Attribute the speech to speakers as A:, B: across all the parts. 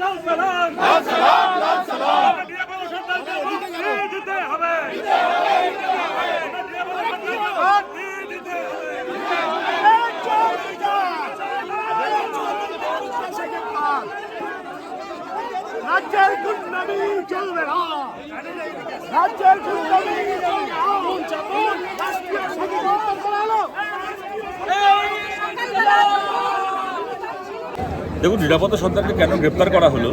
A: লাল সালাম। লাল সালাম লাল সালাম। নিরাপদ সন্তানকে দিতে হবে। দিতে হবে। নিরাপদ সন্তানকে মুক্তি দিতে হবে।
B: রাজ্যের গুন্ডামি চলবে না। রাজ্যের গুন্ডামি চলবে না। রাষ্ট্রীয় সংবিধান
C: দেখুন, নিরাপত্তা সন্তানকে কেন গ্রেপ্তার করা হলো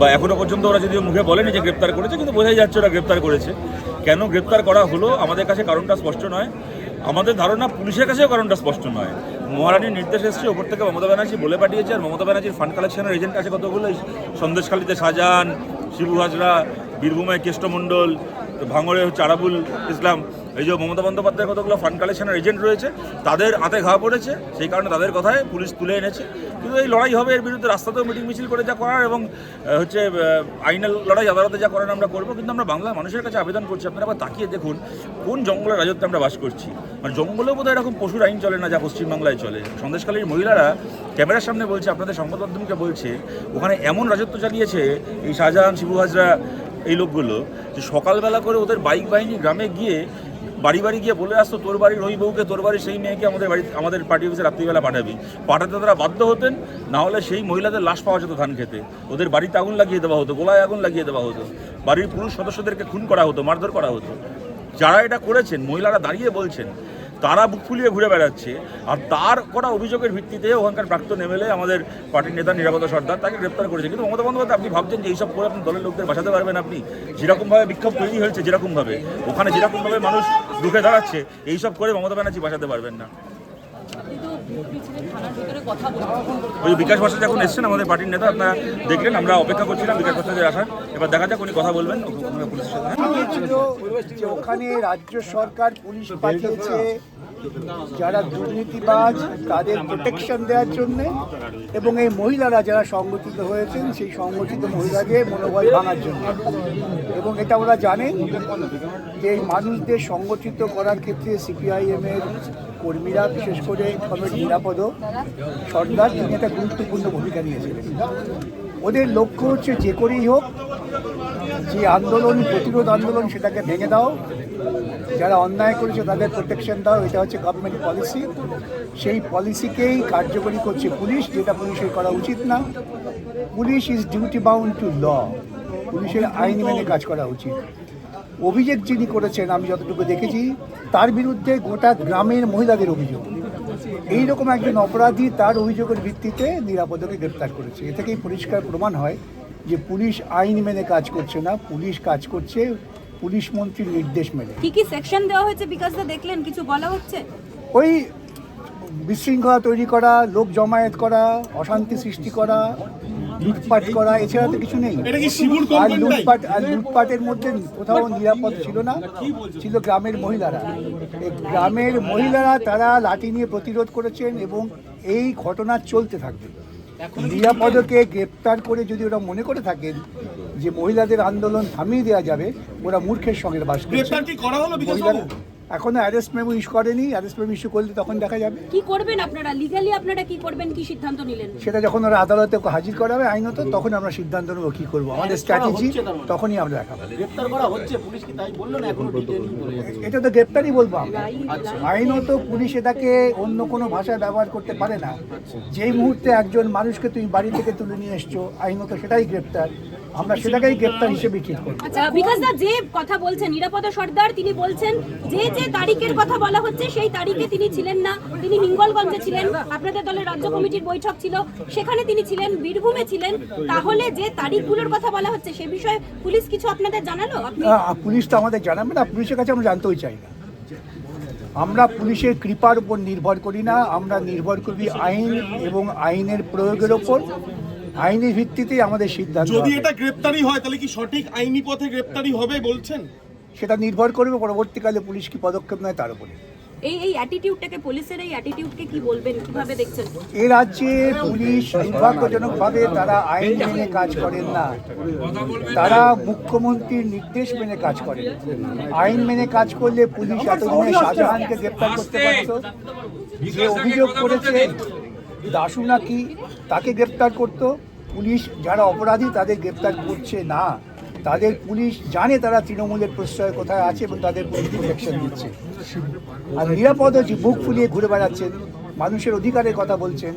C: বা এখনও পর্যন্ত ওরা যদিও মুখে বলেনি যে গ্রেপ্তার করেছে, কিন্তু বোঝাই যাচ্ছে ওরা গ্রেপ্তার করেছে। কেন গ্রেপ্তার করা হলো? আমাদের কাছে কারণটা স্পষ্ট নয়। আমাদের ধারণা পুলিশের কাছেও কারণটা স্পষ্ট নয়। মহারানীর নির্দেশ এসেছে, ওপর থেকে মমতা ব্যানার্জি বলে পাঠিয়েছে, আর মমতা ব্যানার্জির ফান্ড কালেকশনের এজেন্ট আছে কতগুলো? সন্দেশখালীতে শাহজাহান, শিবু হাজরা, বীরভূমে কেষ্টমণ্ডল ভাঙড়ে হচ্ছে আরাবুল ইসলাম। এই যে মমতা বন্দ্যোপাধ্যায়ের কতগুলো ফান্ড কালেকশনের এজেন্ট রয়েছে, তাদের হাতে ঘা পড়েছে, সেই কারণে তাদের কথায় পুলিশ তুলে এনেছে। কিন্তু এই লড়াই হবে, এর বিরুদ্ধে রাস্তাতেও মিটিং মিছিল করে যা করার এবং হচ্ছে আইনের লড়াই আদালতে যা করার আমরা করব, কিন্তু আমরা বাংলা মানুষের কাছে আবেদন করছি। আপনারা আবার তাকিয়ে দেখুন, কোন জঙ্গলের রাজত্বে আমরা বাস করছি। মানে জঙ্গলেও বোধহয় এরকম পশুর আইন চলে না যা পশ্চিমবাংলায় চলে। সন্দেশকালীর মহিলারা ক্যামেরার সামনে বলছে, আপনাদের সংবাদ মাধ্যমকে বলছে, ওখানে এমন রাজত্ব চালিয়েছে এই শাহজাহান, শিবু হাজরা, এই লোকগুলো যে সকালবেলা করে ওদের বাইক বাহিনী গ্রামে গিয়ে বাড়ি বাড়ি গিয়ে বলে আসতো, তোর বাড়ির ওই বউকে, তোর বাড়ির সেই মেয়েকে আমাদের বাড়ি, আমাদের পার্টি অফিসে রাত্রিবেলা পাঠাবি। পাঠাতে তারা বাধ্য হতেন, না হলে সেই মহিলাদের লাশ পাওয়া যেত ধান খেতে। ওদের বাড়িতে আগুন লাগিয়ে দেওয়া হতো, গোলায় আগুন লাগিয়ে দেওয়া হতো। বাড়ির পুরুষ সদস্যদেরকে খুন করা হতো, মারধর করা হতো। যারা এটা করেছেন, মহিলারা দাঁড়িয়ে বলছেন, তারা বুক ফুলিয়ে ঘুরে বেড়াচ্ছে। আর তার করা অভিযোগের ভিত্তিতে ওখানকার প্রাক্তন এমএলএ আমাদের পার্টির নেতা নিরাপত্তা সর্দার, তাকে গ্রেপ্তার করেছে। কিন্তু মমতা বন্দ্যোপাধ্যায়, আপনি ভাবছেন যে এইসব করে আপনি দলের লোকদের বাঁচাতে পারবেন আপনি? যেরকমভাবে বিক্ষোভ তৈরি হয়েছে, যেরকমভাবে। ওখানে যেরকমভাবে মানুষ রুখে দাঁড়াচ্ছে এইসব করে মমতা ব্যানার্জি বাঁচাতে পারবেন না। ওই বিকাশ ভট্টাচার্য যখন এসছেন আমাদের পার্টির নেতা, আপনারা দেখলেন, আমরা অপেক্ষা করছিলাম বিকাশ ভট্টাচার্য আসার। এবার দেখা যাক উনি কথা বলবেন ওখানে
B: রাজ্য সরকার পুলিশ পাঠিয়েছে, যারা দুর্নীতিবাজ, তাদের প্রোটেকশন দেওয়ার জন্য, এবং এই মহিলারা যারা সংগঠিত হয়েছেন, সেই সংগঠিত মহিলাদের মনোবল ভাঙার জন্য। এবং এটা ওরা জানেন যে মানুষদের সংগঠিত করার ক্ষেত্রে সিপিআইএমের কর্মীরা, বিশেষ করে কমরেড নিরাপদ সর্দার তিনি একটা গুরুত্বপূর্ণ ভূমিকা নিয়েছিলেন। ওদের লক্ষ্য হচ্ছে যে করেই হোক, যে আন্দোলন, প্রতিরোধ আন্দোলন সেটাকে ভেঙে দাও। যারা অন্যায় করেছে তাদের প্রোটেকশন দাও, এটা হচ্ছে গভর্নমেন্ট পলিসি সেই পলিসিকেই কার্যকরী করছে পুলিশ, যেটা পুলিশের করা উচিত না। Police is duty bound to law পুলিশের আইন মেনে কাজ করা উচিত। অভিযোগ যিনি করেছেন আমি যতটুকু দেখেছি তার বিরুদ্ধে গোটা গ্রামের মহিলাদের অভিযোগ। এইরকম একজন অপরাধী তার অভিযোগের ভিত্তিতে নিরাপদকে গ্রেপ্তার করেছে। এ থেকেই পরিষ্কার প্রমাণ হয় যে পুলিশ আইন মেনে কাজ করছে না পুলিশ কাজ করছে পুলিশ মন্ত্রীর নির্দেশ মেনে।
D: কি কি সেকশন দেওয়া হয়েছে বিকাশদা দেখলেন কিছু বলা হচ্ছে?
B: ওই বিশৃঙ্খলা তৈরি করা লোক জমায়েত করা অশান্তি সৃষ্টি করা লুটপাট করা এছাড়া তো কিছু নেই। আর লুটপাট আর লুটপাটের মধ্যে কোথাও নিরাপদ ছিল না ছিল গ্রামের মহিলারা। এই গ্রামের মহিলারা তারা লাঠি নিয়ে প্রতিরোধ করেছেন এবং এই ঘটনা চলতে থাকবে। নিরাপদকে গ্রেপ্তার করে যদি ওরা মনে করে থাকেন যে মহিলাদের আন্দোলন থামিয়ে দেওয়া যাবে ওরা মূর্খের সঙ্গে বাস করছে। এখনও অ্যারেস্ট মেমো ইস্যু করেনি অ্যারেস্ট মেমো ইস্যু করলে তখন দেখা যাবে।
D: কি করবেন আপনারা? লিগালি আপনারা কি করবেন? কি সিদ্ধান্ত নিলেন?
B: সেটা যখন ওরা আদালতে হাজির করা হবে আইনত তখন আমরা সিদ্ধান্ত নেব কী করব। আমাদের স্ট্র্যাটেজি তখনই আমরা দেখাবো।
E: গ্রেপ্তার করা হচ্ছে পুলিশ কি তাই বলল না এখনও
B: এটা তো গ্রেপ্তারই বলব আমরা। আইনত পুলিশ এটাকে অন্য কোনো ভাষায় ব্যবহার করতে পারে না। যেই মুহূর্তে একজন মানুষকে তুমি বাড়ি থেকে তুলে নিয়ে এসছো আইনত সেটাই গ্রেপ্তার। আমরা সেটাকেই গ্রেপ্তার হিসেবে ট্রিট করব।
D: আচ্ছা বিকাশদা যে কথা বলছেন নিরাপদা সর্দার তিনি বলছেন যে যে তারিখের কথা বলা হচ্ছে সেই তারিখে তিনি ছিলেন না। তিনি হিঙ্গলগঞ্জে ছিলেন আপনাদের দলের রাজ্য কমিটির বৈঠক ছিল সেখানে তিনি ছিলেন বীরভূমে ছিলেন। তাহলে যে তারিখগুলোর কথা বলা হচ্ছে সে বিষয়ে পুলিশ কিছু আপনাদের জানালো? আপনি
B: পুলিশ তো আমাদের জানাবে না পুলিশের কাছে আমরা জানতেই চাই না। আমরা পুলিশের কৃপার উপর নির্ভর করি না আমরা নির্ভর করি আইন এবং আইনের প্রয়োগের ওপর আইনের ভিত্তিতেই আমাদের সিদ্ধান্ত
F: যদি এটা গ্রেপ্তারি হয় তাহলে কি সঠিক আইনি পথে গ্রেপ্তারি হবে বলছেন?
B: সেটা নির্ভর করবে পরবর্তীকালে পুলিশ কি পদক্ষেপ নেয় তার উপরে।
D: এই এই অ্যাটিটিউডটাকে পুলিশের এই অ্যাটিটিউডকে কি বলবেন? কীভাবে দেখছেন?
B: এ রাজ্যে পুলিশ দুর্ভাগ্যজনকভাবে তারা আইন মেনে কাজ করেন না। তারা মুখ্যমন্ত্রীর নির্দেশ মেনে কাজ করেন। আইন মেনে কাজ করলে পুলিশ এতদিনে শাহজাহানকে গ্রেপ্তার করতে পারত যে অভিযোগ করেছে দাসু নাকি তাকে গ্রেপ্তার করত। পুলিশ যারা অপরাধী তাদের গ্রেপ্তার করছে না। তাদের পুলিশ জানে তারা তৃণমূলের প্রশ্রয় কোথায় আছে এবং তাদের পুলিশ প্রোটেকশন দিচ্ছে। আর নিরাপদ যে বুক ফুলিয়ে ঘুরে বেড়াচ্ছেন, মানুষের অধিকারের কথা বলছেন।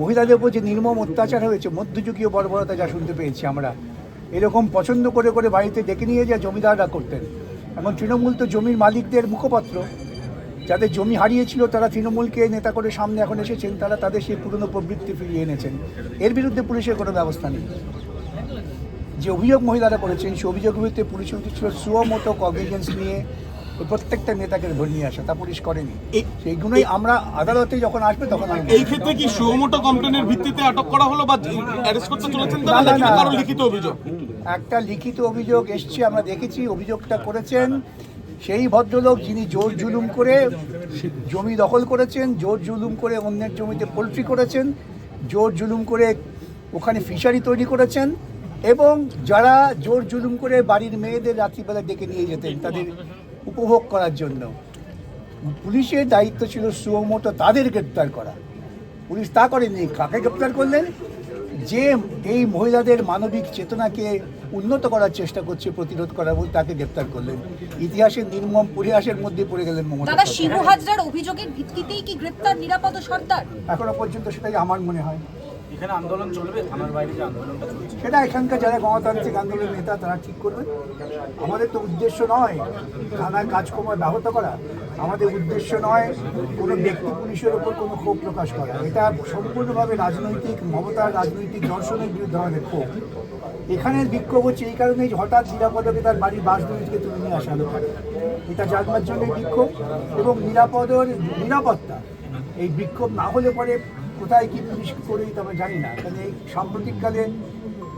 B: মহিলাদের উপর যে নির্মম অত্যাচার হয়েছে, মধ্যযুগীয় বর্বরতা যা শুনতে পেয়েছি আমরা। এরকম পছন্দ করে করে বাড়িতে ডেকে নিয়ে যা জমিদাররা করতেন। এখন তৃণমূল তো জমির মালিকদের মুখপাত্র। যাদের জমি হারিয়েছিল তারা তৃণমূলকে নেতা করে সামনে এখন এসেছেন তারা তাদের সেই পুরনো প্রবৃত্তি ফিরিয়ে এনেছেন। এর বিরুদ্ধে পুলিশের কোনো ব্যবস্থা নেই। যে অভিযোগ মহিলারা করেছেন সেই অভিযোগের বিরুদ্ধে পুলিশের উচিত ছিল সুমতো কগনিজেন্স নিয়ে প্রত্যেকটা নেতাকে ধরে নিয়ে আসা তা পুলিশ করেনি। সেইগুলোই আমরা আদালতে যখন আসবে তখন
F: এই ক্ষেত্রে কি সুমোটো কমপ্লেনের ভিত্তিতে আটক করা হলো বা অ্যারেস্ট করতে চলেছেন তারা লিখিত অভিযোগ?
B: একটা লিখিত অভিযোগ এসছে আমরা দেখেছি অভিযোগটা করেছেন। সেই ভদ্রলোক যিনি জোর জুলুম করে জমি দখল করেছেন, জোর জুলুম করে অন্যের জমিতে পোলট্রি করেছেন, জোর জুলুম করে ওখানে ফিশারি তৈরি করেছেন এবং যারা জোর জুলুম করে বাড়ির মেয়েদের রাত্রিবেলা ডেকে নিয়ে যেতেন তাদের উপভোগ করার জন্য। পুলিশের দায়িত্ব ছিল সুমোটো তাদের গ্রেপ্তার করা। পুলিশ তা করেনি, কাকে গ্রেপ্তার করলেন? যে এই মহিলাদের মানবিক চেতনাকে উন্নত করার চেষ্টা করছে প্রতিরোধ করা বলে তাকে গ্রেপ্তার করলেন। ইতিহাসের নির্মম পরিহাসের মধ্যে পড়ে গেলেন মমতা
G: দাদা শিবু হাজরার অভিযোগের ভিত্তিতেই কি গ্রেপ্তার নিরাপদ সর্দার?
B: এখনও পর্যন্ত সেটাই আমার মনে হয়।
E: এখানে আন্দোলন চলবে? থানার বাইরে যে আন্দোলনটা চলছে।
B: সেটা এখানকার যারা গণতান্ত্রিক আন্দোলনের নেতা তারা ঠিক করবে আমাদের তো উদ্দেশ্য নয় থানায় কাজকর্ম ব্যাহত করা। আমাদের উদ্দেশ্য নয় কোনো ব্যক্তি পুলিশের ওপর কোনো ক্ষোভ প্রকাশ করা। এটা সম্পূর্ণভাবে রাজনৈতিক, মমতার রাজনৈতিক দর্শনের বিরুদ্ধে আমাদের ক্ষোভ। এখানে বিক্ষোভ হচ্ছে এই কারণেই যে হঠাৎ নিরাপদকে তার বাড়ির বাসগুলি থেকে তুলে নিয়ে আসা হলো এটা জানবার জন্য বিক্ষোভ এবং নিরাপদর নিরাপত্তা। এই বিক্ষোভ না হলে পরে কোথায় কি পুলিশ করে আমরা জানি না। কারণ এই সাম্প্রতিককালে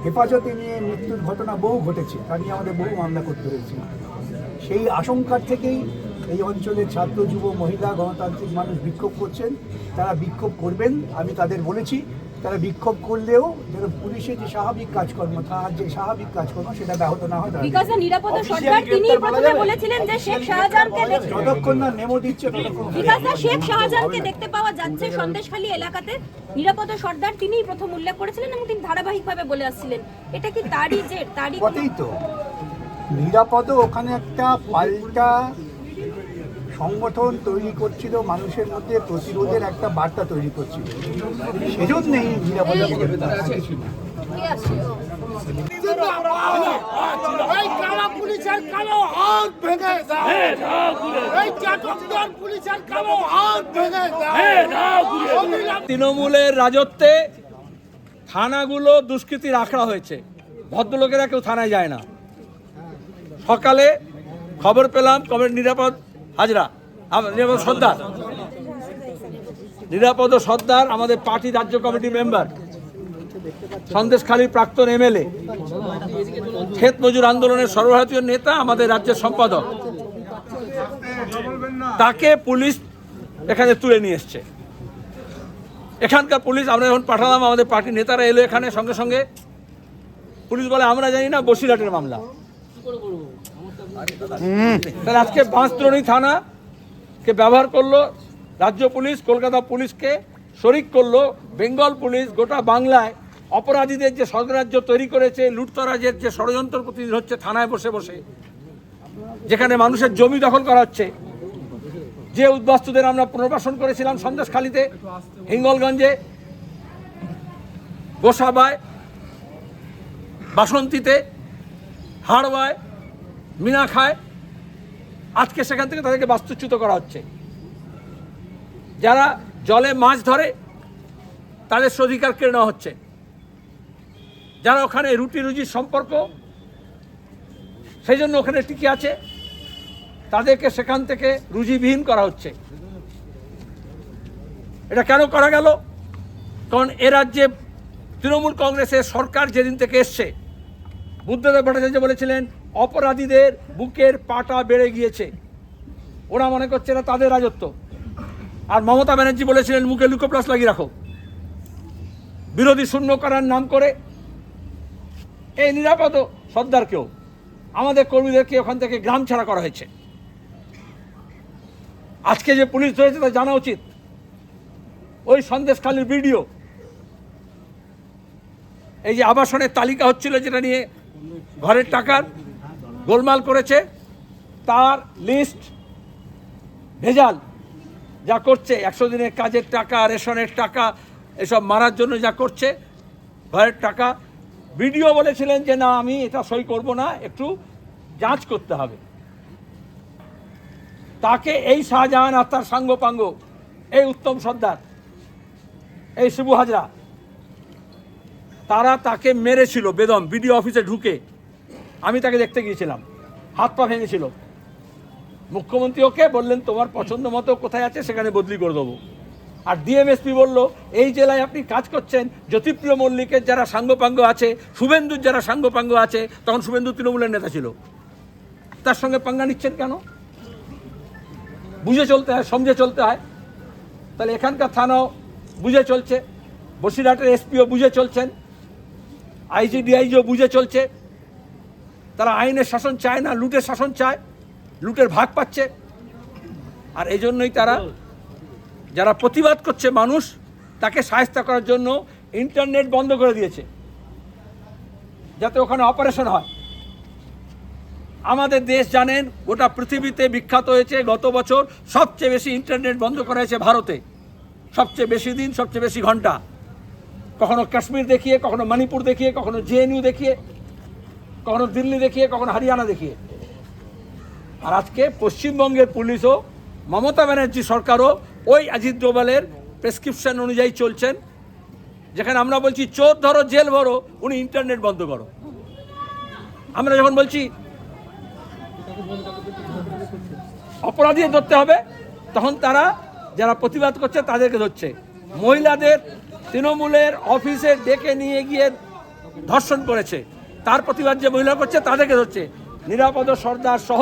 B: হেফাজতে নিয়ে মৃত্যুর ঘটনা বহু ঘটেছে। তা নিয়ে আমাদের বহু মামলা করতে হয়েছে। সেই আশঙ্কার থেকেই এই অঞ্চলের ছাত্র যুব মহিলা গণতান্ত্রিক মানুষ বিক্ষোভ করছেন তারা বিক্ষোভ করবেন আমি তাদের বলেছি তারা বিক্ষোভ করলেও যেন পুলিশের যে স্বাভাবিক কাজকর্ম তার যে স্বাভাবিক কাজকর্ম সেটা ব্যাহত না হয় যতক্ষণ না নেমো দিচ্ছে
D: শেখ শাহজাহানকে দেখতে পাওয়া যাচ্ছে সন্দেশখালী এলাকাতে। নিরাপদ সর্দার তিনিই প্রথম উল্লেখ করেছিলেন এবং তিনি ধারাবাহিকভাবে বলে আসছিলেন। এটা কি তারই যে তারই
B: তো। নিরাপদ ওখানে একটা পাল্টা সংগঠন তৈরি করছিল মানুষের মধ্যে প্রতিরোধের একটা বার্তা তৈরি করছিল। সেজন্যই নিরাপদ
H: পুলিশের কালো হাত ভেঙে দাও। এই চাটকদার পুলিশের কালো হাত ভেঙে
I: তৃণমূলের রাজত্বে থানাগুলো দুষ্কৃতি রাখা হয়েছে। ভদ্রলোকেরা কেউ থানায় যায় না। সকালে খবর পেলাম কবে নিরাপদ হাজরা নিরাপদ সর্দার। নিরাপদ সর্দার আমাদের পার্টি রাজ্য কমিটি মেম্বার সন্দেশখালীর প্রাক্তন এমএলএ, ক্ষেত মজুর আন্দোলনের সর্বভারতীয় নেতা আমাদের রাজ্যের সম্পাদক। তাকে পুলিশ এখানে তুলে নিয়ে এসছে। এখানকার পুলিশ, আমরা যখন পাঠালাম, আমাদের পার্টির নেতারা এলো এখানে সঙ্গে সঙ্গে। পুলিশ বলে, আমরা জানি না, বসিরহাটের মামলা। তাহলে আজকে বাঁশদ্রোণী থানা কে ব্যবহার করল, রাজ্য পুলিশ, কলকাতা পুলিশকে শরিক করল, বেঙ্গল পুলিশ গোটা বাংলায় অপরাধীদের যে স্বরাজ্য তৈরি করেছে, লুটতরাজের যে ষড়যন্ত্র প্রতিদিন হচ্ছে থানায় বসে বসে, যেখানে মানুষের জমি দখল করা হচ্ছে। যে উদ্বাস্তুদের আমরা পুনর্বাসন করেছিলাম সন্দেশখালীতে, হিঙ্গলগঞ্জে, গোসাবায়, বাসন্তীতে হাড়বায় মিনাখায় আজকে সেখান থেকে তাদেরকে বাস্তুচ্যুত করা হচ্ছে। যারা জলে মাছ ধরে, তাদের অধিকার কেড়ে নেওয়া হচ্ছে। যারা ওখানে রুটি রুজির সম্পর্ক সেই জন্য ওখানে টিকে আছে, তাদেরকে সেখান থেকে রুজিবিহীন করা হচ্ছে। এটা কেন করা গেল? কারণ এ রাজ্যে তৃণমূল কংগ্রেসের সরকার যেদিন থেকে এসছে, বুদ্ধদেব ভট্টাচার্য বলেছিলেন অপরাধীদের বুকের পাটা বেড়ে গিয়েছে। ওরা মনে করছে এটা তাদের রাজত্ব। আর মমতা ব্যানার্জি বলেছিলেন, মুখে লুকোপ্লাস লাগিয়ে রাখো। বিরোধী শূন্য করার নাম করে এই নিরাপদ সর্দারকেও, আমাদের কর্মীদেরকে ওখান থেকে গ্রাম ছাড়া করা হয়েছে। আজকে যে পুলিশ ধরেছে তা জানা উচিত। ওই সন্দেশখালীর ভিডিও, এই যে আবাসনের তালিকা হচ্ছিল যেটা নিয়ে ঘরের টাকার গোলমাল করেছে, তার লিস্ট ভেজাল। যা করছে, একশো দিনের কাজের টাকা, রেশনের টাকা, এসব মারার জন্য যা করছে, ঘরের টাকা। বিডিও বলেছিলেন যে, না, আমি এটা সই করব না, একটু যাঞ্চ করতে হবে। তাকে এই শাহজাহান আর তার সাঙ্গপাঙ্গ, এই উত্তম সর্দার, এই শিবু হাজরা, তারা তাকে মেরেছিল বেদম, বিডিও অফিসে ঢুকে। আমি তাকে দেখতে গিয়েছিলাম। হাত পা ভেঙেছিল। মুখ্যমন্ত্রী ওকে বললেন, তোমার পছন্দ মতো কোথায় আছে সেখানে বদলি করে দেবো। আর ডিএমএসপি বলল, এই জেলায় আপনি কাজ করছেন। জ্যোতিপ্রিয় মল্লিকের যারা সাঙ্গপাঙ্গ আছে, শুভেন্দুর যারা সাঙ্গপাঙ্গ আছে, তখন শুভেন্দু তৃণমূলের নেতা ছিল। তার সঙ্গে পাঙ্গা নিচ্ছেন কেন? বুঝে চলতে হয়, সমঝে চলতে হয়। তাহলে এখানকার থানাও বুঝে চলছে, বসিরহাটের এসপিও বুঝে চলছেন আইজি ডিআইজিও বুঝে চলছে। তারা আইনের শাসন চায় না, লুটের শাসন চায়, লুটের ভাগ পাচ্ছে। আর এই জন্যই তারা যারা প্রতিবাদ করছে মানুষ, তাকে সাহায্য করার জন্য ইন্টারনেট বন্ধ করে দিয়েছে, যাতে ওখানে অপারেশন হয়। আমাদের দেশ জানেন, গোটা পৃথিবীতে বিখ্যাত হয়েছে, গত বছর সবচেয়ে বেশি ইন্টারনেট বন্ধ করা হয়েছে ভারতে। সবচেয়ে বেশি দিন, সবচেয়ে বেশি ঘণ্টা। কখনো কাশ্মীর দেখিয়ে, কখনো মণিপুর দেখিয়ে, কখনো জেএনইউ দেখিয়ে কখনো দিল্লি দেখিয়ে, কখনো হরিয়ানা দেখিয়ে। আর আজকে পশ্চিমবঙ্গের পুলিশও, মমতা ব্যানার্জি সরকারও ওই অজিত ডোভালের প্রেসক্রিপশন অনুযায়ী চলছেন, যেখানে আমরা বলছি, চোর ধরো, জেল ভরো, উনি ইন্টারনেট বন্ধ করো। আমরা যখন বলছি, অপরাধী ধরতে হবে, তখন তারা যারা প্রতিবাদ করছে, তাদেরকে ধরছে। মহিলাদের তৃণমূলের অফিসে ডেকে নিয়ে গিয়ে ধর্ষণ করেছে। তার প্রতিবাদ যে মহিলা করছে তাদেরকে ধরছে। নিরাপদ সর্দার সহ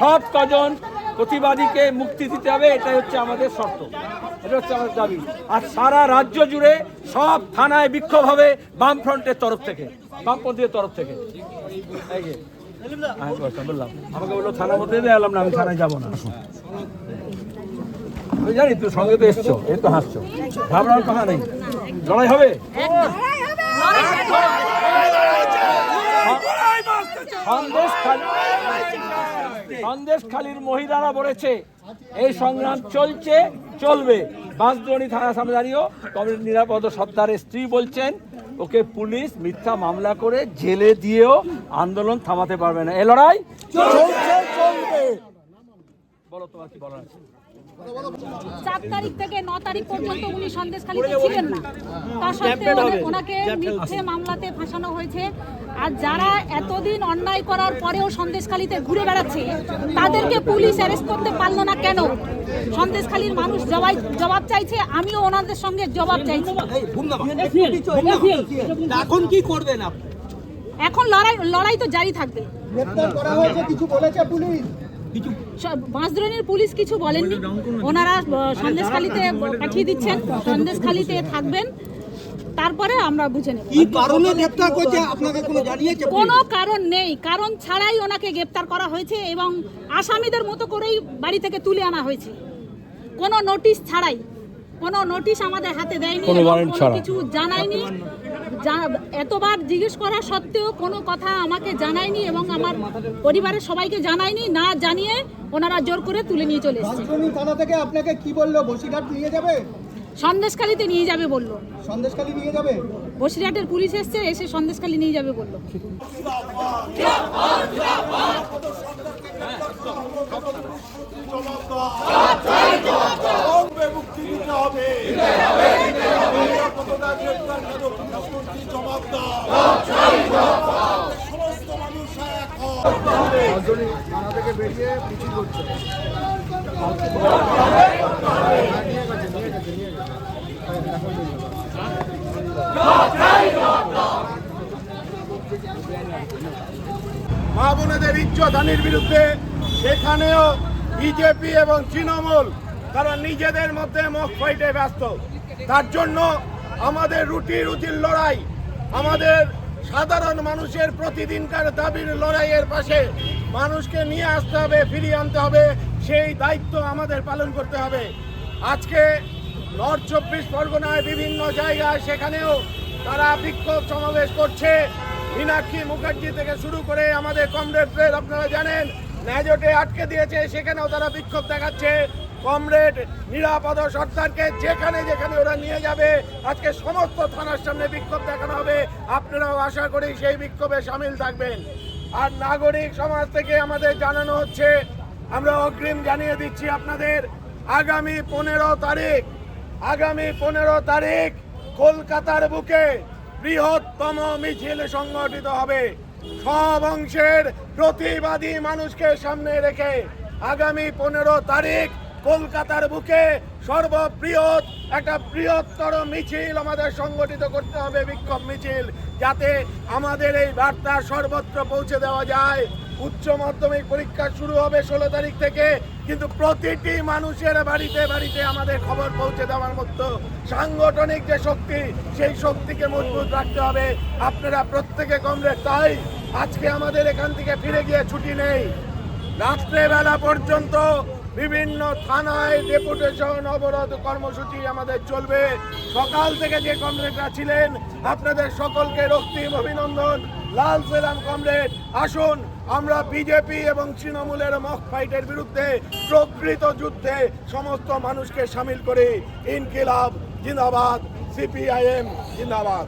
I: সব কজন প্রতিবাদীকে মুক্তি দিতে হবে এটাই হচ্ছে আমাদের শর্ত। এটা হচ্ছে আমাদের দাবি। আর সারা রাজ্য জুড়ে সব থানায় বিক্ষোভ হবে বামফ্রন্টের তরফ থেকে বামপন্থীর তরফ থেকে। এই যে হ্যাঁ, বললাম, বললাম। আমাকে বলল থানার মধ্যে এলাম না আমি থানায় যাব না। আমি জানি তুই সঙ্গে তো এসছো এই তো হাসছো। কথা নেই। লড়াই হবে। সন্দেশ সন্দেশ মহিলারা বলেছে এই সংগ্রাম চলছে চলবে। বাঁশদ্রোণী থানার সামনে দাঁড়িয়েও কমরেড নিরাপদ সর্দারের স্ত্রী বলছেন ওকে পুলিশ মিথ্যা মামলা করে জেলে দিয়েও আন্দোলন থামাতে পারবে না। এ লড়াই চলছে চলবে। বলো তোমার কি বলার আছে?
G: চার তারিখ থেকে ন তারিখ পর্যন্ত উনি সন্দেশখালীতে ছিলেন না। তা সত্ত্বেও ওনাকে মিথ্যে মামলাতে ফাঁসানো হয়েছে। আর যারা এতদিন অন্যায় করার পরেও সন্দেশখালীতে ঘুরে বেড়াচ্ছে তাদেরকে পুলিশ অ্যারেস্ট করতে পারল না কেন? সন্দেশখালীর মানুষ জবাই জবাব চাইছে আমিও ওনাদের সঙ্গে জবাব চাইছি।
E: এখন কি করবেন
G: এখন লড়াই লড়াই তো জারি থাকবে।
B: গ্রেপ্তার করা হয়েছে কিছু বলেছে পুলিশ?
G: বাঁশদ্রোণীর পুলিশ কিছু বলেননি। ওনারা সন্দেশখালীতে পাঠিয়ে দিচ্ছেন। সন্দেশখালীতে থাকবেন। তারপরে আমরা বুঝে নেব।
E: কি কারণে গ্রেপ্তার করছে আপনাকে কোনো জানিয়েছে
G: কোনো কারণ নেই কারণ ছাড়াই ওনাকে গ্রেপ্তার করা হয়েছে এবং আসামিদের মতো করেই বাড়ি থেকে তুলে আনা হয়েছে। কোনো নোটিশ ছাড়াই কোনো নোটিশ আমাদের হাতে দেয়নি। কিছু জানায়নি। এতবার জিজ্ঞেস করা সত্ত্বেও কোনো কথা আমাকে জানায়নি এবং আমার পরিবারের সবাইকে জানায়নি না জানিয়ে ওনারা জোর করে তুলে নিয়ে চলে এসেছে।
B: থানা থেকে আপনাকে কি বলল? বসিরহাট নিয়ে যাবে?
G: সন্দেশখালীতে নিয়ে যাবে বলল।
B: সন্দেশখালী নিয়ে যাবে?
G: বসিরহাটের পুলিশ এসছে এসে সন্দেশখালি নিয়ে যাবে বলল।
H: গ্রেপ্তার কেন পুলিশ মন্ত্রী জবাব দাও সমস্ত মানুষ এখন মা বোনেদের ইজ্জতহানির বিরুদ্ধে সেখানেও বিজেপি এবং তৃণমূল, তারা নিজেদের মধ্যে মুখ ফাইটে ব্যস্ত। তার জন্য আমাদের রুটি রুটির লড়াই, আমাদের সাধারণ মানুষের প্রতিদিনকার দাবির লড়াইয়ের পাশে মানুষকে নিয়ে আসতে হবে, ফিরিয়ে আনতে হবে, সেই দায়িত্ব আমাদের পালন করতে হবে। আজকে নর্থ চব্বিশ পরগনায় বিভিন্ন জায়গায় সেখানেও তারা বিক্ষোভ সমাবেশ করছে। মীনাক্ষী মুখার্জি থেকে শুরু করে আমাদের কমরেডদের আপনারা জানেন ন্যাজটে আটকে দিয়েছে, সেখানেও তারা বিক্ষোভ দেখাচ্ছে। কমরেড নিরাপদ সরকারকে যেখানে যেখানে ওরা নিয়ে যাবে, আজকে সমস্ত থানার সামনে বিক্ষোভ দেখানো হবে। আপনারাও আশা করি সেই বিক্ষোভে সামিল থাকবেন। আর নাগরিক সমাজ থেকে আমাদের জানানো হচ্ছে, আমরা অগ্রিম জানিয়ে দিচ্ছি আপনাদের, আগামী পনেরো তারিখ, আগামী পনেরো তারিখ কলকাতার বুকে বৃহত্তম মিছিল সংগঠিত হবে। সব অংশের প্রতিবাদী মানুষকে সামনে রেখে আগামী পনেরো তারিখ কলকাতার বুকে সর্ববৃহৎ, একটা বৃহত্তর মিছিল আমাদের সংগঠিত করতে হবে, বিক্ষোভ মিছিল, যাতে আমাদের এই বার্তা সর্বত্র পৌঁছে দেওয়া যায়। উচ্চ মাধ্যমিক পরীক্ষা শুরু হবে ষোলো তারিখ থেকে। কিন্তু প্রতিটি মানুষের বাড়িতে বাড়িতে আমাদের খবর পৌঁছে দেওয়ার মতো সাংগঠনিক যে শক্তি, সেই শক্তিকে মজবুত রাখতে হবে। আপনারা প্রত্যেকে কমরেড তাই আজকে আমাদের এখান থেকে ফিরে গিয়ে ছুটি নেই। রাত্রেবেলা পর্যন্ত বিভিন্ন থানায় ডেপুটেশন, অবরোধ কর্মসূচি আমাদের চলবে। সকাল থেকে যে কমরেডরা ছিলেন, আপনাদের সকলকে রক্তিম অভিনন্দন। লাল সেলাম কমরেড, আসুন। আমরা বিজেপি এবং তৃণমূলের মক ফাইটের বিরুদ্ধে প্রকৃত যুদ্ধে সমস্ত মানুষকে সামিল করে। ইনকিলাব, জিন্দাবাদ সিপিআইএম জিন্দাবাদ।